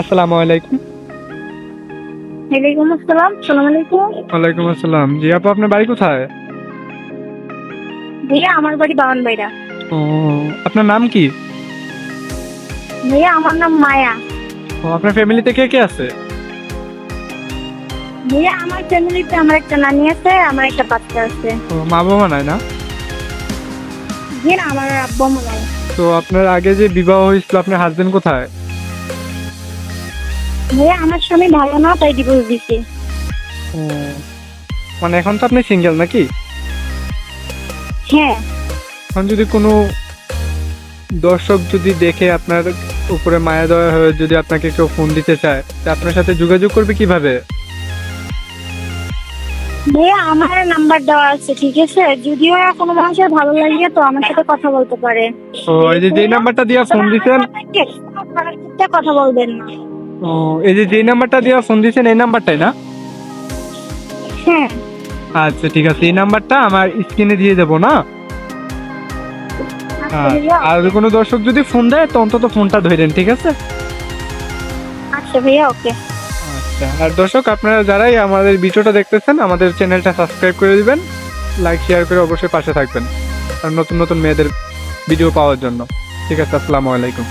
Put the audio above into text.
আসসালামু আলাইকুম। ওয়ালাইকুম আসসালাম সালাম আলাইকুম। ওয়ালাইকুম আসসালাম। জি আপু আপনার বাড়ি কোথায়? ভাইয়া আমার বাড়ি ও আপনার নাম কি? ভাইয়া আমার নাম মায়া। ও আপনার ফ্যামিলিতে কে কে আছে? ভাইয়া আমার ফ্যামিলিতে আমার একটা নানি আছে আমার একটা বাচ্চা আছে। ও মা বাবা নাই না? জি না আমার আব্বু আম্মু নাই। তো আপনার আগে যে বিবাহ হয়েছিল আপনার হাজবেন্ড কোথায়? ভাইয়া আমার স্বামী ভালো না তাই ডিভোর্স দিছি। মানে এখন তো আপনি সিঙ্গেল নাকি? হ্যাঁ। এখন যদি কোনো দর্শক যদি দেখে আপনার উপরে মায়া দেওয়া হয়ে যদি আপনাকে কেউ ফোন দিতে চায় তা আপনার সাথে যোগাযোগ করবে কীভাবে? ভাইয়া আমার নাম্বার দেওয়া আছে ঠিক আছে? যদিও কোনো মানুষের ভালো লাগে তো আমার সাথে কথা বলতে পারে। ও এই যে যেই নাম্বারটা দিয়ে ফোন দিচ্ছেন সাথে কথা বলবেন না। ও এই যে যেই নাম্বারটা দিয়ে ফোন দিচ্ছেন এই নাম্বারটাই না? হ্যাঁ। আচ্ছা ঠিক আছে এই নাম্বারটা আমার স্ক্রিনে দিয়ে দেবো না? আচ্ছা আর- আর কোনো দর্শক যদি ফোন দেয় তো অন্তত ফোনটা ধরেন ঠিক আছে? আচ্ছা ভাইয়া ওকে। আচ্ছা আর দর্শক আপনারা যারাই আমাদের ভিডিওটা দেখতেছেন আমাদের চ্যানেলটা সাবস্ক্রাইব করে দিবেন লাইক শেয়ার করে অবশ্যই পাশে থাকবেন আর নতুন নতুন মেয়েদের ভিডিও পাওয়ার জন্য। ঠিক আছে আসসালামু আলাইকুম।